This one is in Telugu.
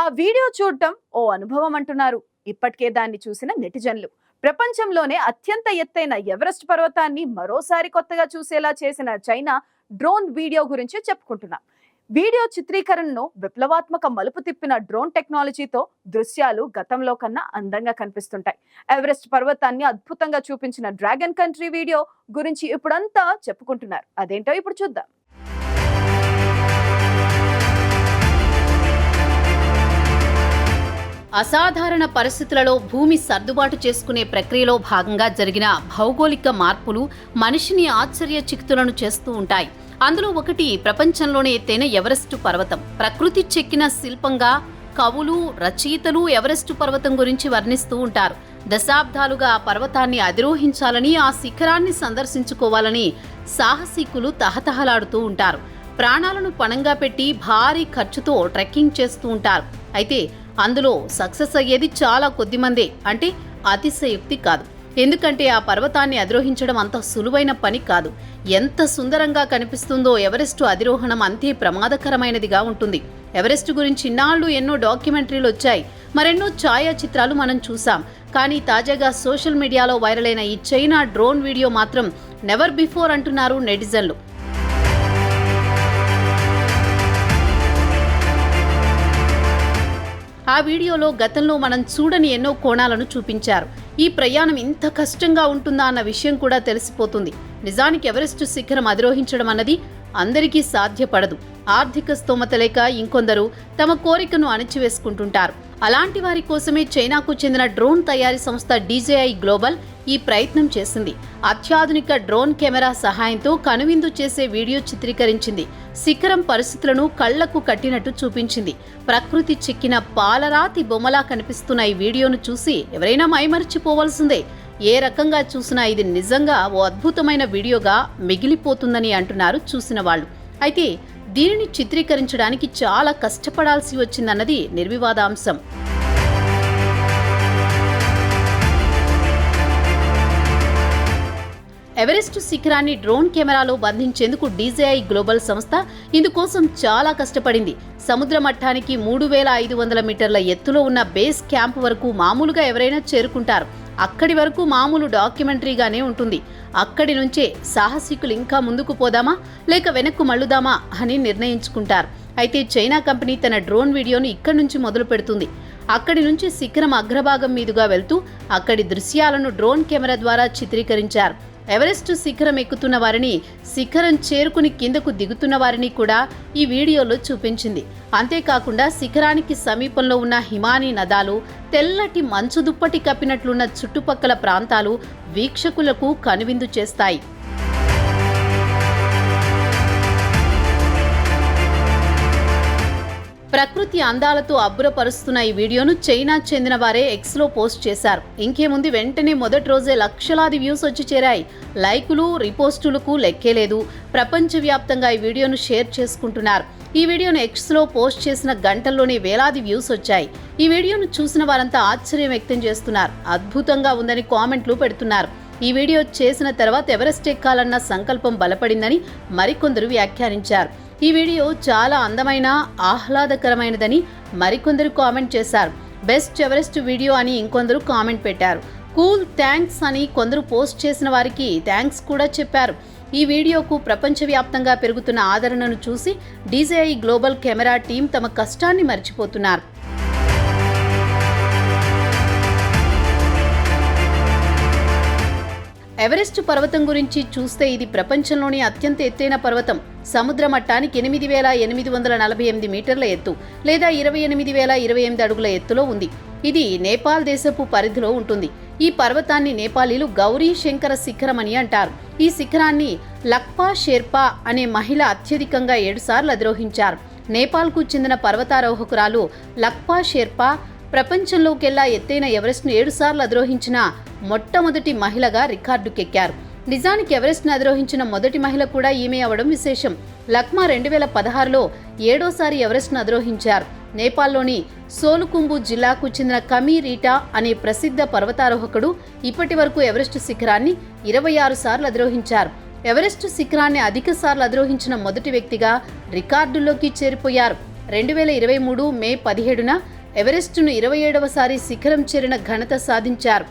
ఆ వీడియో చూడటం ఓ అనుభవం అంటున్నారు. ఇప్పటికే దాన్ని చూసిన నెటిజన్లు. ప్రపంచంలోనే అత్యంత ఎత్తైన ఎవరెస్ట్ పర్వతాన్ని మరోసారి కొత్తగా చూసేలా చేసిన చైనా డ్రోన్ వీడియో గురించి చెప్పుకుంటున్నాం. వీడియో చిత్రీకరణను విప్లవాత్మక మలుపు తిప్పిన డ్రోన్ టెక్నాలజీతో దృశ్యాలు గతంలో కన్నా అందంగా కనిపిస్తుంటాయి. ఎవరెస్ట్ పర్వతాన్ని అద్భుతంగా చూపించిన డ్రాగన్ కంట్రీ వీడియో గురించి ఇప్పుడంతా చెప్పుకుంటున్నారు. అదేంటో ఇప్పుడు చూద్దాం. అసాధారణ పరిస్థితులలో భూమి సర్దుబాటు చేసుకునే ప్రక్రియలో భాగంగా జరిగిన భౌగోళిక మార్పులు మనిషిని ఆశ్చర్యచిక్తులను చేస్తూ ఉంటాయి. అందులో ఒకటి ప్రపంచంలోనే ఎత్తైన ఎవరెస్టు పర్వతం. ప్రకృతి చెక్కిన శిల్పంగా కవులు రచయితలు ఎవరెస్టు పర్వతం గురించి వర్ణిస్తూ ఉంటారు. దశాబ్దాలుగా ఆ పర్వతాన్ని అధిరోహించాలని ఆ శిఖరాన్ని సందర్శించుకోవాలని సాహసికులు తహతహలాడుతూ ఉంటారు. ప్రాణాలను పణంగా పెట్టి భారీ ఖర్చుతో ట్రెక్కింగ్ చేస్తూ ఉంటారు. అయితే అందులో సక్సెస్ అయ్యేది చాలా కొద్దిమందే అంటే అతిశయుక్తి కాదు. ఎందుకంటే ఆ పర్వతాన్ని అధిరోహించడం అంత సులువైన పని కాదు. ఎంత సుందరంగా కనిపిస్తుందో ఎవరెస్టు అధిరోహణం అంతే ప్రమాదకరమైనదిగా ఉంటుంది. ఎవరెస్ట్ గురించి ఇన్నాళ్ళు ఎన్నో డాక్యుమెంటరీలు వచ్చాయి. మరెన్నో ఛాయాచిత్రాలు మనం చూసాం కానీ తాజాగా సోషల్ మీడియాలో వైరల్ అయిన ఈ చైనా డ్రోన్ వీడియో మాత్రం నెవర్ బిఫోర్ అంటున్నారు నెటిజన్లు. ఆ వీడియోలో గతంలో మనం చూడని ఎన్నో కోణాలను చూపించారు. ఈ ప్రయాణం ఇంత కష్టంగా ఉంటుందా అన్న విషయం కూడా తెలిసిపోతుంది. నిజానికి ఎవరెస్ట్ శిఖరం అధిరోహించడం అన్నది అందరికీ సాధ్యపడదు. ఆర్థిక స్తోమత లేక ఇంకొందరు తమ కోరికను అణచివేసుకుంటుంటారు. అలాంటి వారి కోసమే చైనాకు చెందిన డ్రోన్ తయారీ సంస్థ డీజేఐ గ్లోబల్ ఈ ప్రయత్నం చేసింది. అత్యాధునిక డ్రోన్ కెమెరా సహాయంతో కనువిందు చేసే వీడియో చిత్రీకరించింది. శిఖరం పరిస్థితులను కళ్ళకు కట్టినట్టు చూపించింది. ప్రకృతి చెక్కిన పాలరాతి బొమ్మలా కనిపిస్తున్న ఈ వీడియోను చూసి ఎవరైనా మైమరిచిపోవలసిందే. ఏ రకంగా చూసినా ఇది నిజంగా ఓ అద్భుతమైన వీడియోగా మిగిలిపోతుందని అంటున్నారు చూసిన వాళ్ళు. అయితే దీనిని చిత్రీకరించడానికి చాలా కష్టపడాల్సి వచ్చిందన్నది నిర్వివాదాంశం. ఎవరెస్ట్ శిఖరాన్ని డ్రోన్ కెమెరాలో బంధించేందుకు డీజేఐ గ్లోబల్ సంస్థ ఇందుకోసం చాలా కష్టపడింది. సముద్ర మట్టానికి మూడు వేల ఐదు వందల మీటర్ల ఎత్తులో ఉన్న బేస్ క్యాంప్ వరకు మామూలుగా ఎవరైనా చేరుకుంటారు. అక్కడి వరకు మామూలు డాక్యుమెంటరీగానే ఉంటుంది. అక్కడి నుంచే సాహసికులు ఇంకా ముందుకు పోదామా? లేక వెనక్కు మళ్ళుదామా అని నిర్ణయించుకుంటారు. అయితే చైనా కంపెనీ తన డ్రోన్ వీడియోను ఇక్కడి నుంచి మొదలు పెడుతుంది. అక్కడి నుంచి శిఖరం అగ్రభాగం మీదుగా వెళ్తూ అక్కడి దృశ్యాలను డ్రోన్ కెమెరా ద్వారా చిత్రీకరించారు. ఎవరెస్ట్ శిఖరం ఎక్కుతున్న వారిని శిఖరం చేరుకుని కిందకు దిగుతున్న వారిని కూడా ఈ వీడియోలో చూపించింది. అంతేకాకుండా శిఖరానికి సమీపంలో ఉన్న హిమానీ నదాలు తెల్లటి మంచు దుప్పటి కప్పినట్లున్న చుట్టుపక్కల ప్రాంతాలు వీక్షకులకు కనువిందు చేస్తాయి. ప్రకృతి అందాలతో అబ్బురపరుస్తున్న ఈ వీడియోను చైనా చెందిన వారే ఎక్స్లో పోస్ట్ చేశారు. ఇంకేముంది వెంటనే మొదటి రోజే లక్షలాది వ్యూస్ వచ్చి చేరాయి. లైకులు రిపోస్టులకు లెక్కేలేదు ప్రపంచవ్యాప్తంగా ఈ వీడియోను షేర్ చేసుకుంటున్నారు. ఈ వీడియోను ఎక్స్లో పోస్ట్ చేసిన గంటల్లోనే వేలాది వ్యూస్ వచ్చాయి. ఈ వీడియోను చూసిన వారంతా ఆశ్చర్యం వ్యక్తం చేస్తున్నారు. అద్భుతంగా ఉందని కామెంట్లు పెడుతున్నారు. ఈ వీడియో చేసిన తర్వాత ఎవరెస్ట్ ఎక్కాలన్న సంకల్పం బలపడిందని మరికొందరు వ్యాఖ్యానించారు. ఈ వీడియో చాలా అందమైన ఆహ్లాదకరమైనదని మరికొందరు కామెంట్ చేశారు. బెస్ట్ ఎవరెస్ట్ వీడియో అని ఇంకొందరు కామెంట్ పెట్టారు. కూల్ థ్యాంక్స్ అని కొందరు పోస్ట్ చేసిన వారికి థ్యాంక్స్ కూడా చెప్పారు. ఈ వీడియోకు ప్రపంచవ్యాప్తంగా పెరుగుతున్న ఆదరణను చూసి డీజేఐ గ్లోబల్ కెమెరా టీం తమ కష్టాన్ని మర్చిపోతున్నారు. ఎవరెస్ట్ పర్వతం గురించి చూస్తే ఇది ప్రపంచంలోని అత్యంత ఎత్తైన పర్వతం. సముద్ర మట్టానికి ఎనిమిది వేల ఎనిమిది వందల నలభై ఎనిమిది మీటర్ల ఎత్తు లేదా ఇరవై ఎనిమిది వేల ఇరవై ఎనిమిది అడుగుల ఎత్తులో ఉంది. ఇది నేపాల్ దేశపు పరిధిలో ఉంటుంది. ఈ పర్వతాన్ని నేపాలీలు గౌరీ శంకర శిఖరం అని అంటారు. ఈ శిఖరాన్ని లక్పా షెర్పా అనే మహిళ అత్యధికంగా ఏడుసార్లు అధిరోహించారు. నేపాల్కు చెందిన పర్వతారోహకురాలు లక్పా షెర్పా ప్రపంచంలోకెల్లా ఎత్తైన ఎవరెస్ట్ను ఏడుసార్లు అధిరోహించిన మొట్టమొదటి మహిళగా రికార్డుకెక్కారు. నిజానికి ఎవరెస్ట్ను అధిరోహించిన మొదటి మహిళ కూడా ఈమె అవడం విశేషం. లక్మా రెండు వేల పదహారులో ఏడోసారి ఎవరెస్ట్ను అధిరోహించారు. నేపాల్లోని సోలుకుంబు జిల్లాకు చెందిన కమీ రీటా అనే ప్రసిద్ధ పర్వతారోహకుడు ఇప్పటి వరకు ఎవరెస్ట్ శిఖరాన్ని ఇరవై ఆరు సార్లు అధిరోహించారు. ఎవరెస్ట్ శిఖరాన్ని అధిక సార్లు అధిరోహించిన మొదటి వ్యక్తిగా రికార్డుల్లోకి చేరిపోయారు. రెండు వేల ఇరవై మూడు మే పదిహేడున ఎవరెస్టును ఇరవై ఏడవసారి శిఖరం చేరిన ఘనత సాధించారు.